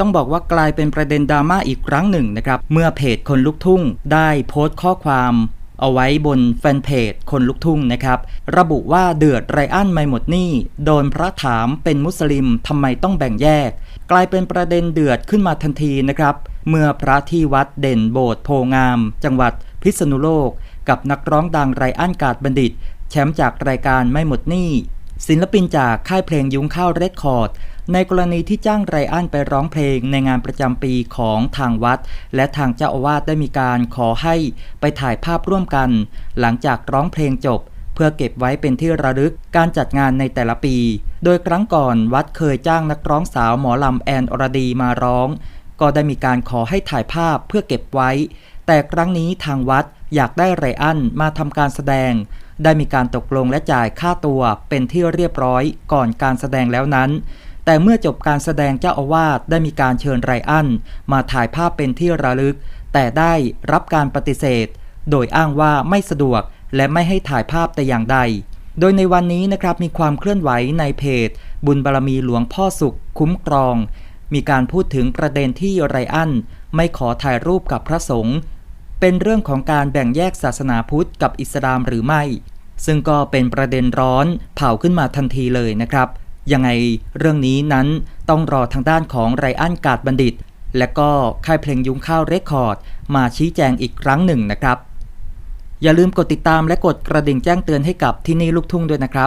ต้องบอกว่ากลายเป็นประเด็นดราม่าอีกครั้งหนึ่งนะครับ เมื่อเพจคนลุกทุ่งได้โพสต์ข้อความเอาไว้บนแฟนเพจคนลุกทุ่งนะครับ ระบุว่าเดือดไรอันไม่หมดหนี้โดนพระถามเป็นมุสลิมทำไมต้องแบ่งแยก กลายเป็นประเด็นเดือดขึ้นมาทันทีนะครับ เมื่อพระที่วัดเด่นโบสถ์โพงาม จังหวัดพิษณุโลก กับนักร้องดังไรอันกาดบัณฑิต แชมป์จากรายการไม่หมดหนี้ ศิลปินจากค่ายเพลงยุ้งข้าวเรคคอร์ด ในกรณีที่จ้างไรอันไปร้องเพลงในงานประจำปีของทางวัด และทางเจ้าอาวาสได้มีการขอให้ไปถ่ายภาพร่วมกัน หลังจากร้องเพลงจบ เพื่อเก็บไว้เป็นที่ระลึกการจัดงานในแต่ละปี โดยครั้งก่อนวัดเคยจ้างนักร้องสาวหมอลำแอนอรดีมาร้อง ก็ได้มีการขอให้ถ่ายภาพเพื่อเก็บไว้ แต่ครั้งนี้ทางวัดอยากได้ไรอันมาทำการแสดง ได้มีการตกลงและจ่ายค่าตัวเป็นที่เรียบร้อยก่อนการแสดงแล้วนั้น แต่เมื่อจบการแสดงเจ้าอาวาสได้มีการเชิญไรอันมาถ่ายภาพเป็นที่ระลึก แต่ได้รับการปฏิเสธ โดยอ้างว่าไม่สะดวกและไม่ให้ถ่ายภาพแต่อย่างใด โดยในวันนี้นะครับมีความเคลื่อนไหวในเพจ บุญบารมีหลวงพ่อสุขคุ้มครอง มีการพูดถึงประเด็นที่ไรอันไม่ขอถ่ายรูปกับพระสงฆ์เป็นเรื่องของการแบ่งแยกศาสนาพุทธกับอิสลามหรือไม่ ซึ่งก็เป็นประเด็นร้อนเผาขึ้นมาทันทีเลยนะครับ ยังไงเรื่องนี้นั้นต้องรอทางด้านของไรอันกาดบัณฑิต และก็ค่ายเพลงยุ้งข้าวเรคคอร์ด มาชี้แจงอีกครั้งหนึ่งนะครับ อย่าลืมกดติดตามและกดกระดิ่งแจ้งเตือนให้กับที่นี่ลูกทุ่งด้วยนะครับ